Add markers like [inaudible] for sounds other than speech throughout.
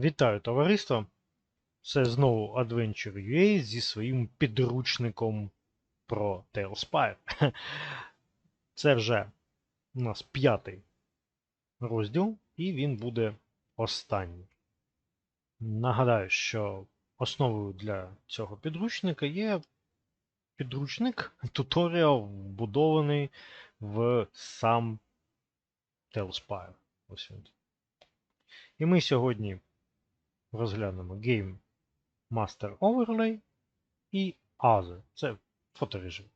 Вітаю товариство! Це знову Adventure.ua зі своїм підручником про Tailspire. [laughs] Це вже у нас п'ятий розділ, і він буде останній. Нагадаю, що основою для цього підручника є підручник, [laughs] туторіал, вбудований в сам Tailspire. Ось він. І ми сьогодні розглянемо Game Master Overlay і Other. Це фоторежим.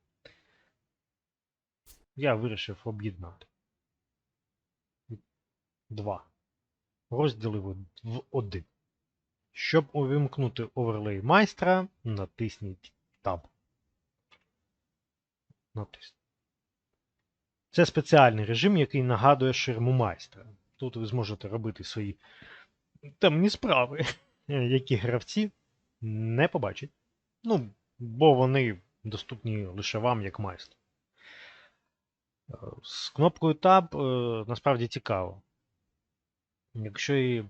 Я вирішив об'єднати два розділи в один. Щоб увімкнути оверлей майстра, натисніть Tab. Натисніть. Це спеціальний режим, який нагадує ширму майстра. Тут ви зможете робити свої темні справи, які гравці не побачать. Ну, бо вони доступні лише вам як майстру. З кнопкою Tab е, насправді цікаво. Якщо її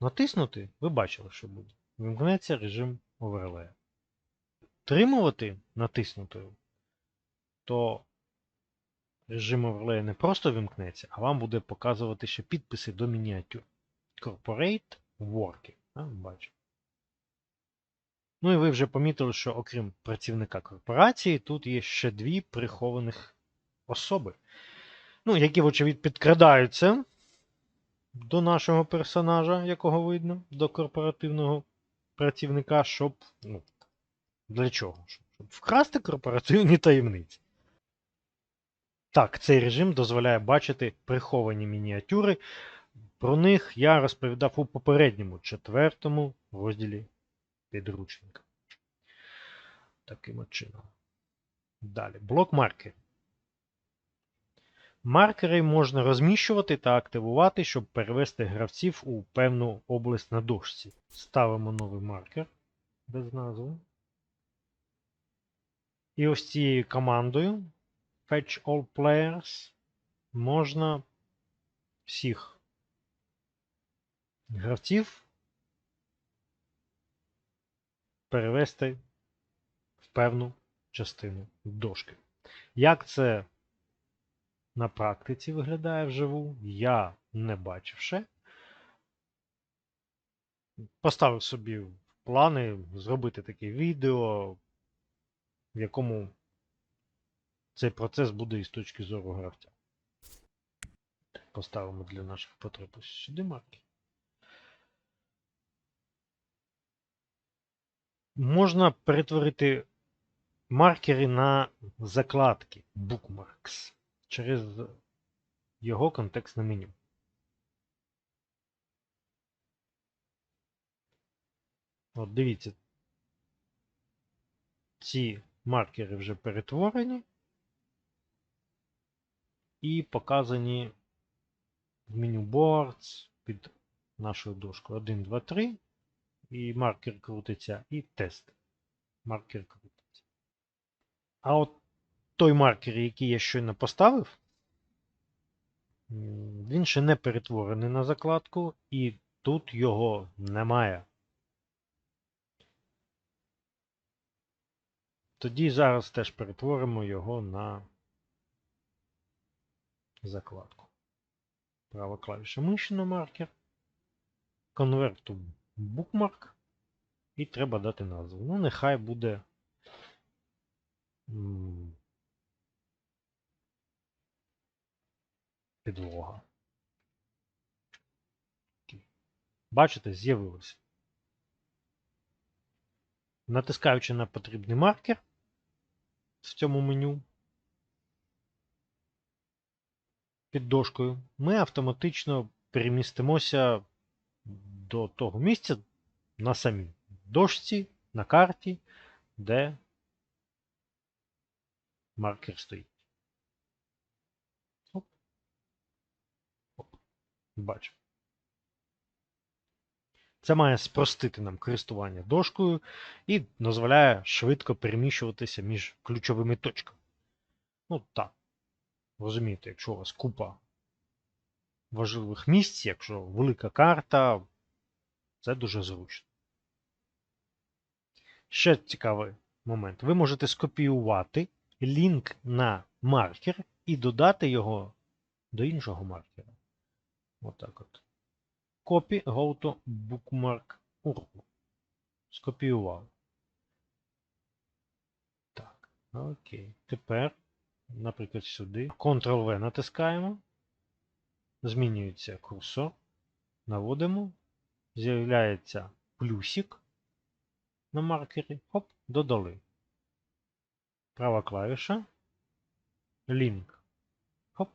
натиснути, ви бачили, що буде. Вимкнеться режим оверлея. Тримувати натиснутою, то режим оверлея не просто вимкнеться, а вам буде показувати ще підписи до мініатюр. Corporate Working. Бачу. Ну і ви вже помітили, що окрім працівника корпорації, тут є ще дві прихованих особи. Ну, які, вочевидь, підкрадаються до нашого персонажа, якого видно, до корпоративного працівника, щоб. ну, Для чого? Щоб вкрасти корпоративні таємниці. Так, цей режим дозволяє бачити приховані мініатюри. Про них я розповідав у попередньому четвертому розділі підручника. Таким чином. Далі. Блок маркерів. Маркери можна розміщувати та активувати, щоб перевести гравців у певну область на дошці. Ставимо новий маркер без назви. І ось цією командою Fetch All Players можна всіх гравців перевести в певну частину дошки. Як це на практиці виглядає вживу, я не бачив ще. Поставив собі плани зробити таке відео, в якому цей процес буде із точки зору гравця. Поставимо для наших потреб сюди марки. Можна перетворити маркери на закладки Bookmarks через його контекстне меню. От дивіться, ці маркери вже перетворені і показані в меню Boards під нашою дошкою 1, 2, 3. І маркер крутиться, і тест. Маркер крутиться. А от той маркер, який я щойно поставив, він ще не перетворений на закладку, і тут його немає. Тоді зараз теж перетворимо його на закладку. Права клавіша миші на маркер. To bookmark. І треба дати назву. Ну, нехай буде. Підлога. Бачите, з'явилося. Натискаючи на потрібний маркер в цьому меню, під дошкою, ми автоматично перемістимося до того місця на самій дошці, на карті, де маркер стоїть. Оп. Оп. Бачимо. Це має спростити нам користування дошкою і дозволяє швидко переміщуватися між ключовими точками. Ну так. Розумієте, якщо у вас купа важливих місць, якщо велика карта, це дуже зручно. Ще цікавий момент. Ви можете скопіювати лінк на маркер і додати його до іншого маркера. Отак от. Copy go to bookmark URL. Скопіював. Так, окей. Тепер, наприклад, сюди. Ctrl-V натискаємо. Змінюється курсор. Наводимо. З'являється плюсик на маркері. Хоп, додали. Права клавіша. Лінк. Хоп.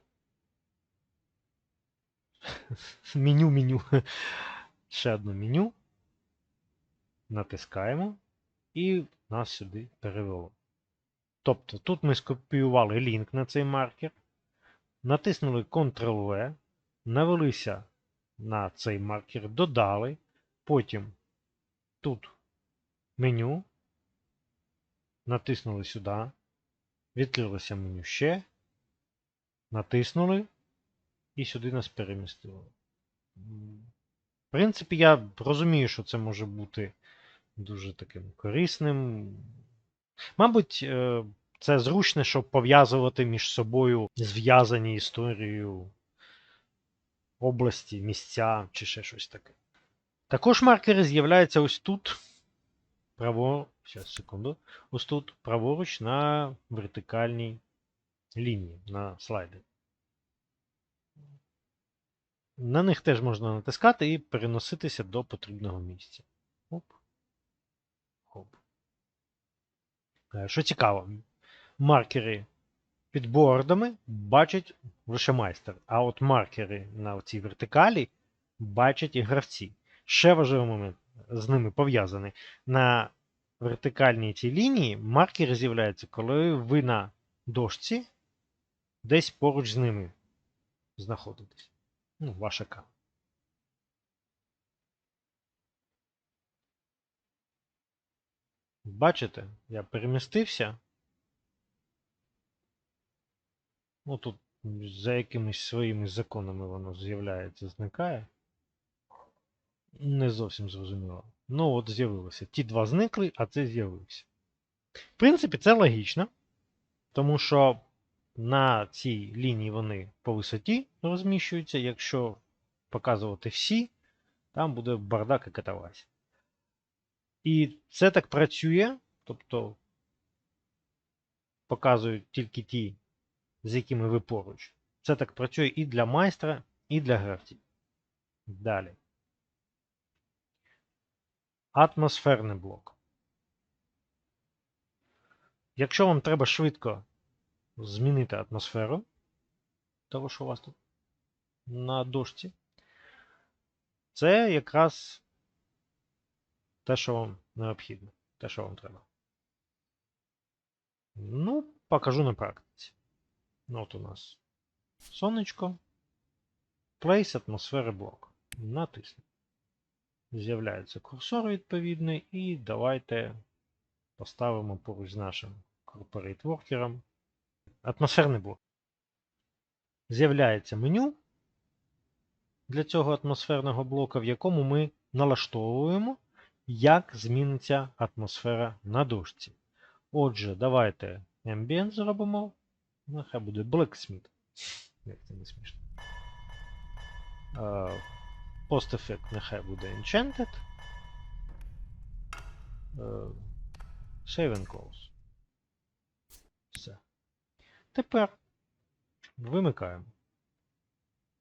[laughs] Меню, меню. [laughs] Ще одне меню. Натискаємо. І нас сюди перевело. Тобто тут ми скопіювали лінк на цей маркер. Натиснули Ctrl-V. Навелися на цей маркер, додали. Потім тут меню. Натиснули сюди. Відкрилося меню ще. Натиснули. І сюди нас перемістило. В принципі, я розумію, що це може бути дуже таким корисним. Мабуть, е, це зручно, щоб пов'язувати між собою зв'язані історією області, місця чи ще щось таке. Також маркери з'являються ось тут. Право... Зараз, секунду. Ось тут праворуч на вертикальній лінії на слайді. На них теж можна натискати і переноситися до потрібного місця. Оп. Хоп. Е, Що цікаво, маркери під бордами бачить лише майстер, а от маркери на цій вертикалі бачать і гравці. Ще важливий момент з ними пов'язаний. На вертикальній цій лінії маркери з'являються, коли ви на дошці десь поруч з ними знаходитесь. Ну, ваша камера. Бачите, я перемістився. Ну тут за якимись своїми законами воно з'являється, зникає. Не зовсім зрозуміло. Ну, от з'явилося. Ті два зникли, а це з'явився. В принципі, це логічно, тому що на цій лінії вони по висоті розміщуються. Якщо показувати всі, там буде бардак і катавась. І це так працює, тобто показують тільки ті, з якими ви поруч. Це так працює і для майстра, і для гравців. Далі. Атмосферний блок. Якщо вам треба швидко змінити атмосферу, того, що у вас тут на дошці, це якраз те, що вам необхідно, те, що вам треба. Ну, покажу на практиці. Ну, от у нас сонечко. Place атмосфери блок. Натиснемо. З'являється курсор відповідний, і давайте поставимо поруч з нашим Corporate Worker атмосферний блок. З'являється меню для цього атмосферного блока, в якому ми налаштовуємо, як зміниться атмосфера на дошці. Отже, давайте Ambient зробимо. Нехай буде Blacksmith. Як це не смішно. Uh, Post Effect нехай буде Enchanted. Uh, Save and Close. Все. Тепер вимикаємо.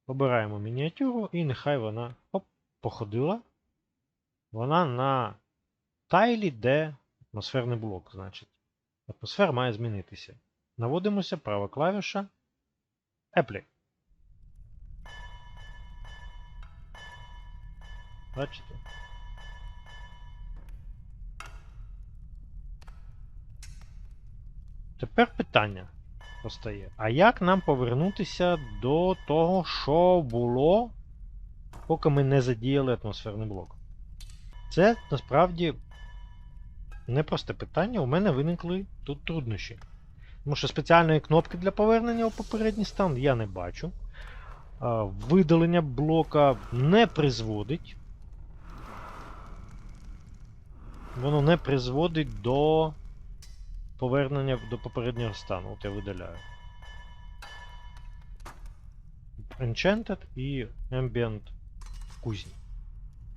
Обираємо мініатюру і нехай вона походила. Вона на тайлі, де атмосферний блок, значить. Атмосфера має змінитися. Наводимося, права клавіша. Apply. Бачите? Тепер питання постає. А як нам повернутися до того, що було, поки ми не задіяли атмосферний блок? Це насправді непросте питання. У мене виникли тут труднощі. Тому що спеціальної кнопки для повернення у попередній стан я не бачу. видалення блока не призводить. Воно не призводить до повернення до попереднього стану. От я видаляю. Enchanted і Ambient в кузні.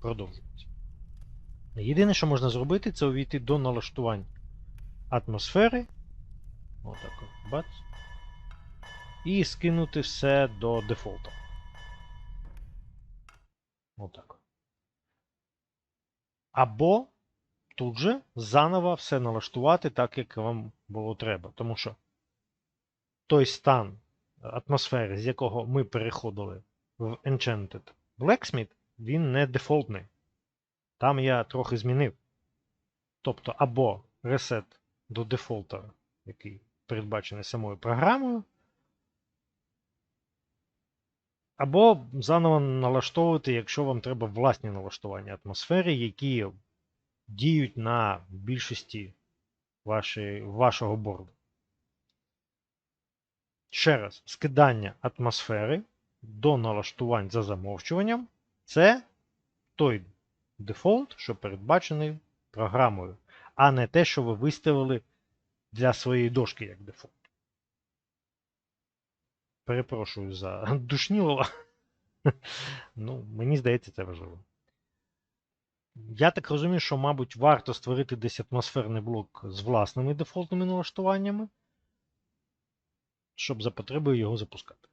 Продовжується. Єдине, що можна зробити, це увійти до налаштувань атмосфери. Отак от, бац. І скинути все до дефолту. Отак. Або тут же заново все налаштувати так, як вам було треба. Тому що той стан атмосфери, з якого ми переходили в Enchanted Blacksmith, він не дефолтний. Там я трохи змінив. Тобто, або ресет до дефолта, який передбачений самою програмою, або заново налаштовувати, якщо вам треба власні налаштування атмосфери, які діють на більшості вашої, вашого борду. Ще раз, скидання атмосфери до налаштувань за замовчуванням це той дефолт, що передбачений програмою, а не те, що ви виставили для своєї дошки як дефолт. Перепрошую за [laughs] душнілова. [laughs] Ну, мені здається, це важливо. Я так розумію, що, мабуть, варто створити десь атмосферний блок з власними дефолтними налаштуваннями, щоб за потребою його запускати.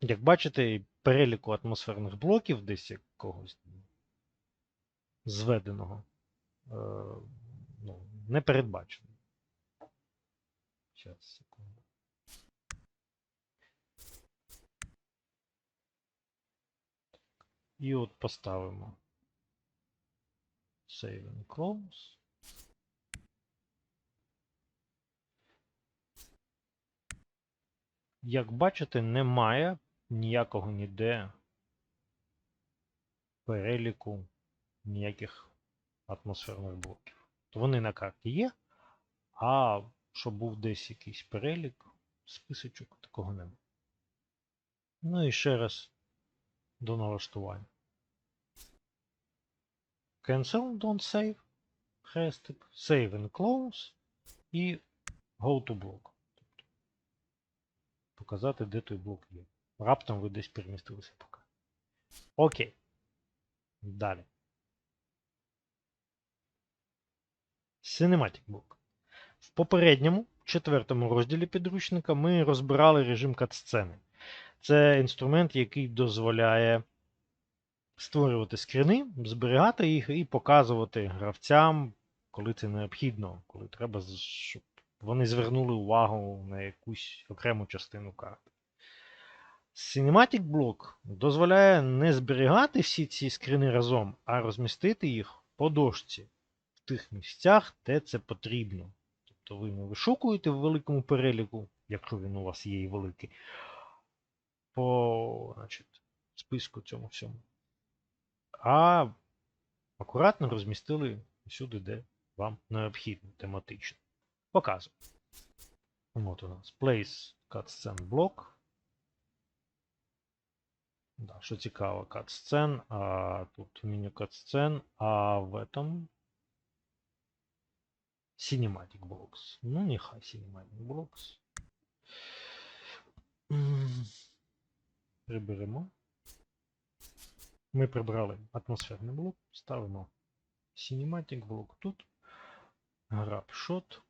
Як бачите, переліку атмосферних блоків десь якогось зведеного е, ну, не передбачено. Зараз, секунду. І от поставимо Save and Close. Як бачите, немає ніякого ніде переліку ніяких атмосферних блоків. То вони на карті є, а щоб був десь якийсь перелік, списочок, такого немає. Ну і ще раз до налаштування. Cancel, don't save, хрестик, save and close і go to block. Тобто показати, де той блок є. Раптом ви десь перемістилися поки. Окей. Далі. Cinematic Block. В попередньому, четвертому розділі підручника ми розбирали режим катсцени. Це інструмент, який дозволяє створювати скріни, зберігати їх і показувати гравцям, коли це необхідно, коли треба, щоб вони звернули увагу на якусь окрему частину карти. Cinematic Block дозволяє не зберігати всі ці скрини разом, а розмістити їх по дошці тих місцях, де це потрібно. Тобто ви не вишукуєте в великому переліку, якщо він у вас є і великий, по значить, списку цьому всьому. А акуратно розмістили всюди, де вам необхідно тематично. Показую. От у нас Place Cutscene Block. Да, що цікаво, cutscene, а тут меню cutscene, а в этом Cinematic Blocks. Ну, нехай Cinematic Blocks. Приберемо. Ми прибрали атмосферний блок, ставимо Cinematic блок тут. Grabshot.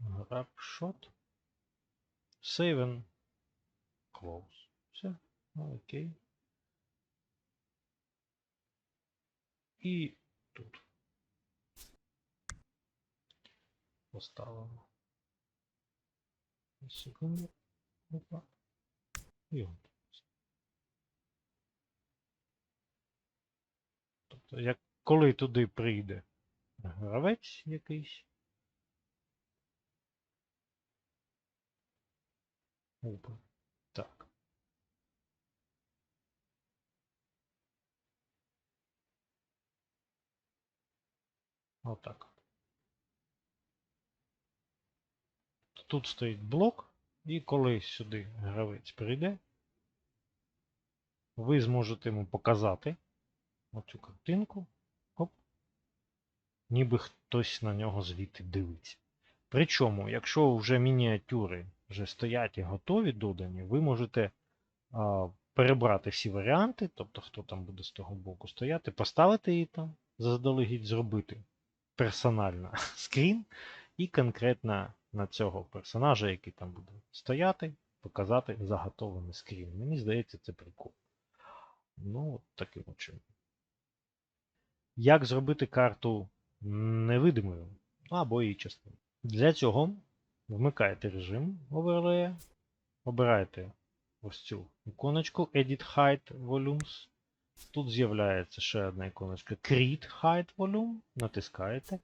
Grabshot. Save and close. Все. Окей. І тут. Поставимо. Секунду. Опа. І от. Тобто, як коли туди прийде гравець якийсь. Опа. Так. Отак. Тут стоїть блок І коли сюди гравець прийде, ви зможете йому показати оцю картинку. Оп. Ніби хтось на нього звідти дивиться. Причому, якщо вже мініатюри вже стоять і готові додані, ви можете а, перебрати всі варіанти, тобто хто там буде з того боку стояти, поставити її там, заздалегідь зробити персонально [laughs] скрін, і конкретно на цього персонажа, який там буде стояти, показати заготовлений скрін. Мені здається, це прикол. Ну, таким чином. Як зробити карту невидимою або її частину? Для цього вмикаєте режим оверлея, обираєте ось цю іконочку Edit Height Volumes. Тут з'являється ще одна іконочка Create Height Volume, натискаєте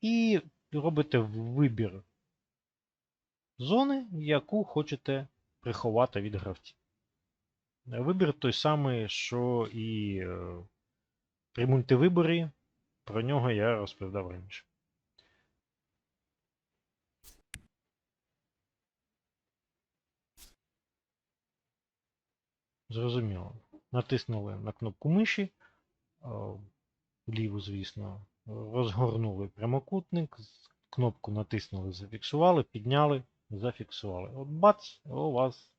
і робите вибір зони, яку хочете приховати від гравців. Вибір той самий, що і е, при мультивиборі, про нього я розповідав раніше. Зрозуміло. Натиснули на кнопку миші, е, ліву, звісно, розгорнули прямокутник, кнопку натиснули, зафіксували, підняли, зафіксували. От бац, у вас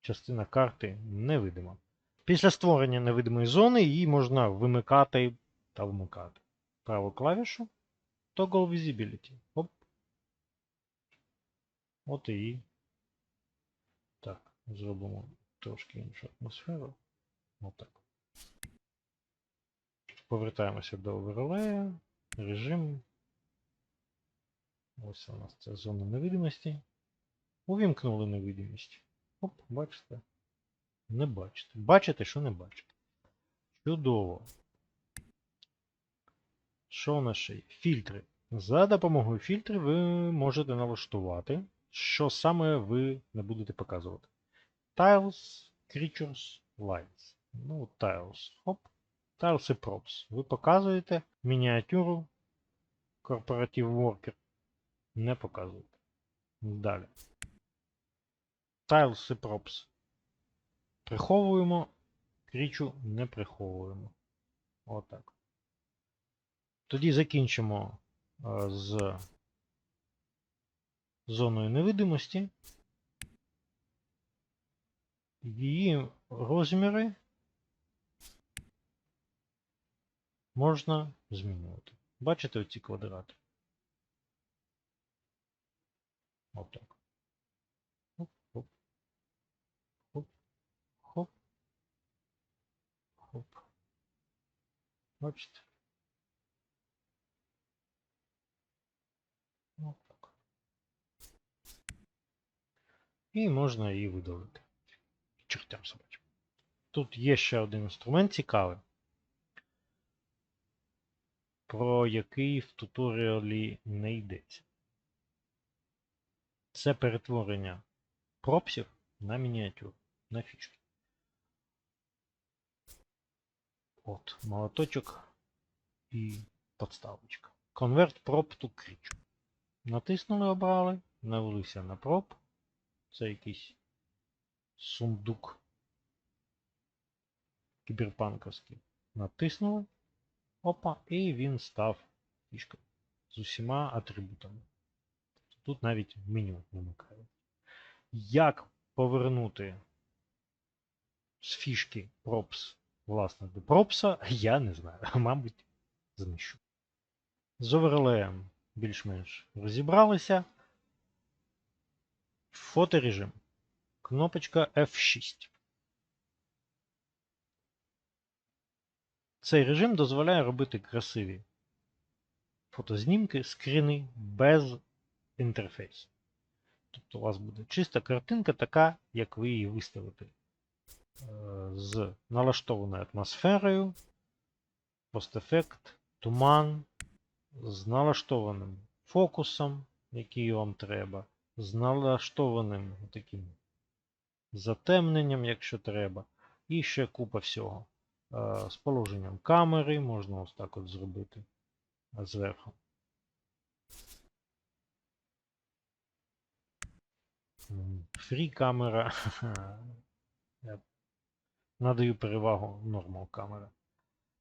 частина карти невидима. Після створення невидимої зони її можна вимикати та вмикати. Праву клавішу Toggle Visibility. Оп. От і. Так, зробимо трошки іншу атмосферу. Отак. Повертаємося до оверлея. Режим. Ось у нас це зона невидимості. Увімкнули невидимість. Оп, бачите? Не бачите. Бачите, що не бачите. Чудово. Що у нас ще є? Фільтри. За допомогою фільтрів ви можете налаштувати, що саме ви не будете показувати. Tiles, Creatures, Lights. Ну, Tiles. Хоп. Tiles і Props. Ви показуєте мініатюру Corporative Worker. Не показуєте. Далі. Tiles і Props. Приховуємо. Крічу не приховуємо. Отак. Тоді закінчимо е, з зоною невидимості. Її розміри можна змінювати. Бачите оці квадрати? Отак. Хоп, хоп. Хоп. Хоп. Хоп. Бачите? Отак. І можна її видалити. Чертям собачим. Тут є ще один інструмент цікавий, про який в туторіалі не йдеться. Це перетворення пропсів на мініатюр, на фішки. От, молоточок і подставочка. Convert prop to creature. Натиснули, обрали, навелися на проб. Це якийсь сундук кіберпанковський. Натиснули. Опа, і він став фішкою з усіма атрибутами. Тут навіть меню вимикає. Як повернути з фішки props, власне, до пропса, я не знаю. [laughs] Мабуть, знищу. З оверлеєм більш-менш розібралися. Фоторежим. Кнопочка F6. Цей режим дозволяє робити красиві фотознімки, скріни без інтерфейсу. Тобто у вас буде чиста картинка така, як ви її виставите. З налаштованою атмосферою, постефект, туман, з налаштованим фокусом, який вам треба, з налаштованим таким затемненням, якщо треба, і ще купа всього. З положенням камери можна ось так от зробити зверху. Фрі камера. [laughs] Я надаю перевагу нормал камера.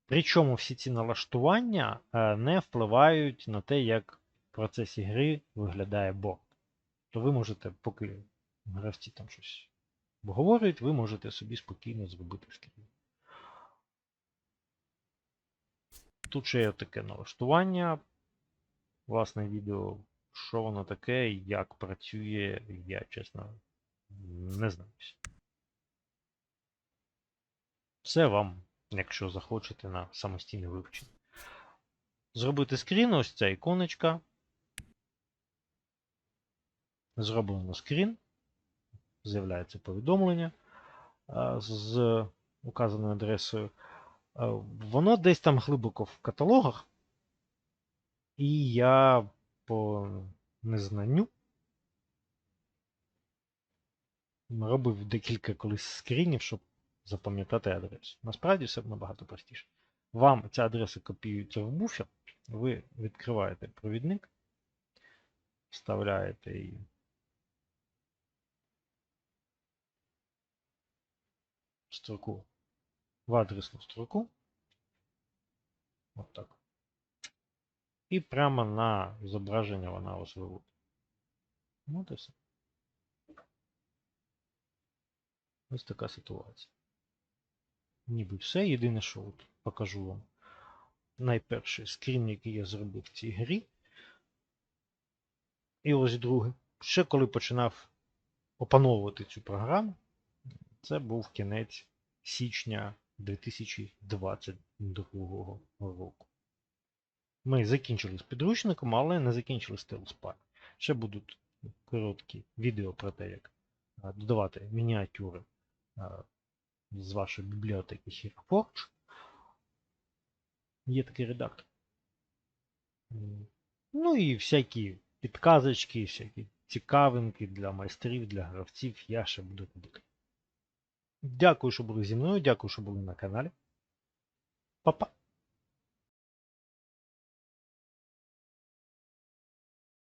Причому всі ці налаштування е, не впливають на те, як в процесі гри виглядає борт. То ви можете, поки гравці там щось обговорюють, ви можете собі спокійно зробити скрін. Тут ще є таке налаштування. Власне відео, що воно таке, як працює, я чесно не знаю. Це вам, якщо захочете, на самостійне вивчення. Зробити скрін, ось ця іконочка. Зроблено скрін. З'являється повідомлення з указаною адресою. Воно десь там глибоко в каталогах. І я по незнанню робив декілька колись скрінів, щоб запам'ятати адресу. Насправді все набагато простіше. Вам ця адреса копіюється в буфер, ви відкриваєте провідник, вставляєте її. Строку в адресну строку. От так. І прямо на зображення вона ось виводить. От і все. Ось така ситуація. Ніби все. Єдине, що от покажу вам найперший скрін, який я зробив в цій грі. І ось другий. Ще коли починав опановувати цю програму, це був кінець січня 2022 року. Ми закінчили з підручником, але не закінчили з Tailspy. Ще будуть короткі відео про те, як додавати мініатюри з вашої бібліотеки HeroForge. Є такий редактор. Ну і всякі підказочки, всякі цікавинки для майстрів, для гравців я ще буду робити. Дякую, що були зі мною, дякую, що були на каналі. Па-па!